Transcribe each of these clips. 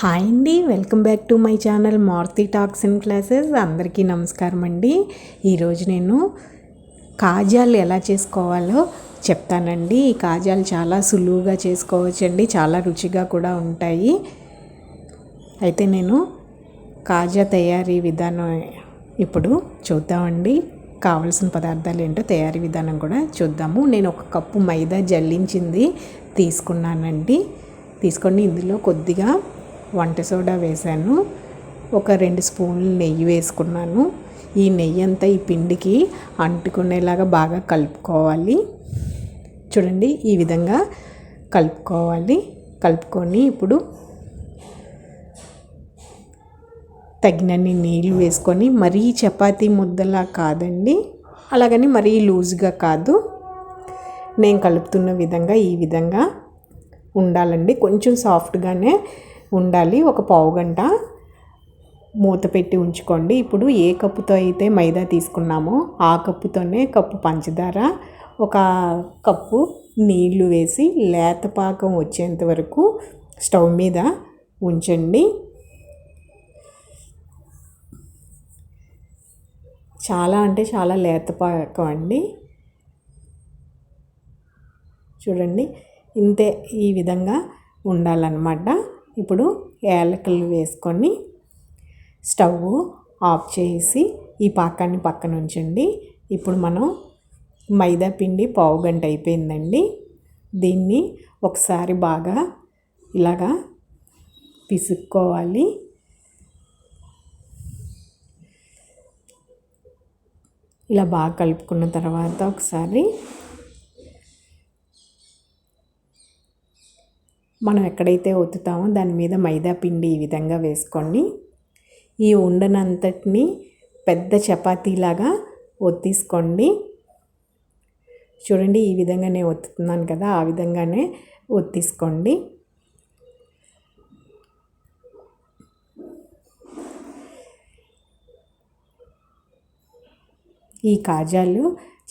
Hi అండి. Welcome back to my channel Maruthi talks in classes. అందరికీ నమస్కారం అండి. ఈరోజు నేను కాజాలు ఎలా చేసుకోవాలో చెప్తానండి. ఈ కాజాలు చాలా సులువుగా చేసుకోవచ్చండి. చాలా రుచిగా కూడా ఉంటాయి. అయితే నేను కాజా తయారీ విధానం ఇప్పుడు చూద్దామండి. కావలసిన పదార్థాలు ఏంటో తయారీ విధానం కూడా చూద్దాము. నేను ఒక కప్పు మైదా జల్లించింది తీసుకున్నానండి. తీసుకొని ఇందులో కొద్దిగా వంట సోడా వేశాను. ఒక రెండు స్పూన్లు నెయ్యి వేసుకున్నాను. ఈ నెయ్యి అంతా ఈ పిండికి అంటుకునేలాగా బాగా కలుపుకోవాలి. చూడండి ఈ విధంగా కలుపుకోవాలి. కలుపుకొని ఇప్పుడు తగినన్ని నీళ్ళు వేసుకొని మరీ చపాతీ ముద్దలా కాదండి. అలాగని మరీ లూజ్గా కాదు. నేను కలుపుతున్న విధంగా ఈ విధంగా ఉండాలండి. కొంచెం సాఫ్ట్గానే ఉండాలి. ఒక పావు గంట మూత పెట్టి ఉంచుకోండి. ఇప్పుడు ఏ కప్పుతో అయితే మైదా తీసుకున్నామో ఆ కప్పుతోనే కప్పు పంచదార ఒక కప్పు నీళ్ళు వేసి లేత పాకం వచ్చేంత వరకు స్టవ్ మీద ఉంచండి. చాలా అంటే చాలా లేత పాకం అండి. చూడండి. ఇంతే ఈ విధంగా ఉండాలన్నమాట. ఇప్పుడు యాలకులు వేసుకొని స్టవ్ ఆఫ్ చేసి ఈ పాకాన్ని పక్కన ఉంచండి. ఇప్పుడు మనం మైదా పిండి పావు గంట అయిపోయిందండి. దీన్ని ఒకసారి బాగా ఇలాగా పిసుక్కోవాలి. ఇలా బాగా కలుపుకున్న తర్వాత ఒకసారి మనం ఎక్కడైతే ఒత్తుతామో దాని మీద మైదా పిండి ఈ విధంగా వేసుకోండి. ఈ ఉండనంతటిని పెద్ద చపాతీలాగా ఒత్తిసుకోండి. చూడండి ఈ విధంగా నేను ఒత్తుతున్నాను కదా ఆ విధంగానే ఒత్తిసుకోండి. ఈ కాజాలు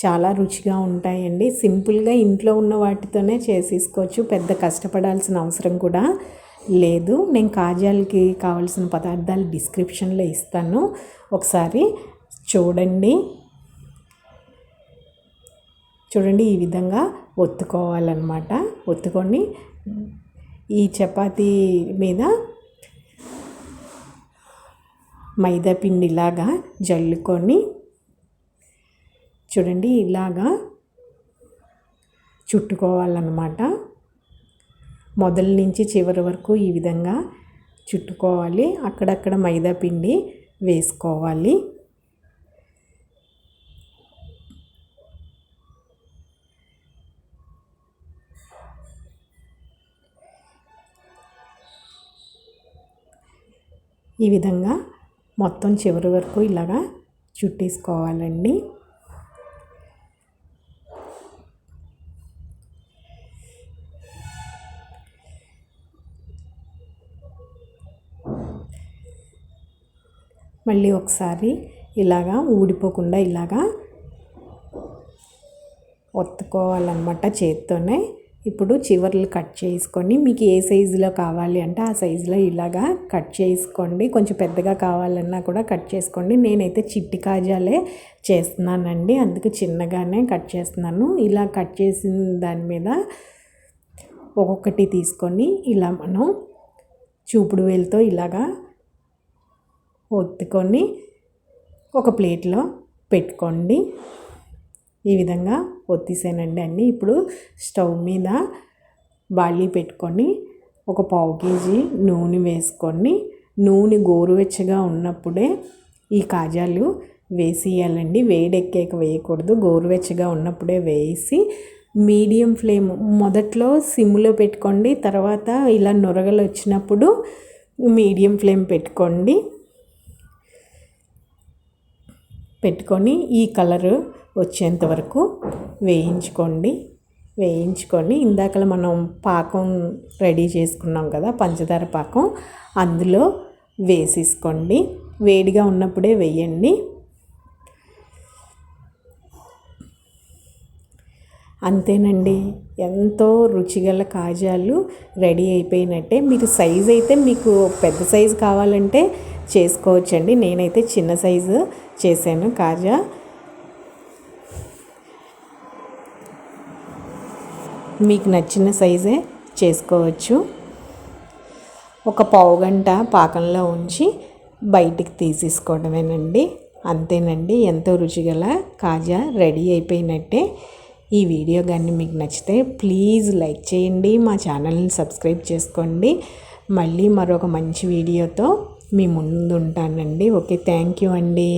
చాలా రుచిగా ఉంటాయండి. సింపుల్గా ఇంట్లో ఉన్న వాటితోనే చేసేసుకోవచ్చు. పెద్ద కష్టపడాల్సిన అవసరం కూడా లేదు. నేను కాజాలకి కావాల్సిన పదార్థాలు డిస్క్రిప్షన్లో ఇస్తాను. ఒకసారి చూడండి. చూడండి ఈ విధంగా ఒత్తుకోవాలన్నమాట. ఒత్తుకొని ఈ చపాతీ మీద మైదా పిండిలాగా జల్లుకొని చూడండి ఇలాగా చుట్టుకోవాలన్నమాట. మొదల నుంచి చివరి వరకు ఈ విధంగా చుట్టుకోవాలి. అక్కడక్కడ మైదా పిండి వేసుకోవాలి. ఈ విధంగా మొత్తం చివరి వరకు ఇలాగా చుట్టేసుకోవాలండి. మళ్ళీ ఒకసారి ఇలాగా ఊడిపోకుండా ఇలాగా ఒత్తుకోవాలన్నమాట చేత్తోనే. ఇప్పుడు చివర్లు కట్ చేసుకొని మీకు ఏ సైజులో కావాలి అంటే ఆ సైజులో ఇలాగా కట్ చేసుకోండి. కొంచెం పెద్దగా కావాలన్నా కూడా కట్ చేసుకోండి. నేనైతే చిట్టి కాజాలే చేస్తున్నానండి. అందుకు చిన్నగానే కట్ చేస్తున్నాను. ఇలా కట్ చేసిన దాని మీద ఒక్కొక్కటి తీసుకొని ఇలా మనం చూపుడు వేలుతో ఇలాగా ఒత్తుకొని ఒక ప్లేట్లో పెట్టుకోండి. ఈ విధంగా ఒత్తిసానండి అన్నీ. ఇప్పుడు స్టవ్ మీద బాళీ పెట్టుకొని ఒక పావు కేజీ నూనె వేసుకొని నూనె గోరువెచ్చగా ఉన్నప్పుడే ఈ కాజాలు వేసేయాలండి. వేడెక్కాక వేయకూడదు. గోరువెచ్చగా ఉన్నప్పుడే వేసి మీడియం ఫ్లేమ్ మొదట్లో సిమ్లో పెట్టుకోండి. తర్వాత ఇలా నొరగలు వచ్చినప్పుడు మీడియం ఫ్లేమ్ పెట్టుకోండి. పెట్టుకొని ఈ కలర్ వచ్చేంత వరకు వేయించుకోండి. వేయించుకొని ఇందాక మనం పాకం రెడీ చేసుకున్నాం కదా పంచదార పాకం అందులో వేసేసుకోండి. వేడిగా ఉన్నప్పుడే వేయండి. అంతేనండి ఎంతో రుచిగల కాజాలు రెడీ అయిపోయినట్టే. మీరు సైజ్ అయితే మీకు పెద్ద సైజు కావాలంటే చేసుకోవచ్చండి. నేనైతే చిన్న సైజు చేశాను కాజా మీకు నచ్చిన సైజే చేసుకోవచ్చు. ఒక పావు గంట పాకంలో ఉంచి బయటికి తీసేసుకోవడమేనండి. అంతేనండి. ఎంతో రుచిగల కాజా రెడీ అయిపోయినట్టే. ఈ వీడియో కానీ మీకు నచ్చితే ప్లీజ్ లైక్ చేయండి. మా ఛానల్ని సబ్స్క్రైబ్ చేసుకోండి. మళ్ళీ మరొక మంచి వీడియోతో మీ ముందు ఉంటానండి ఓకే థ్యాంక్ యూ అండి.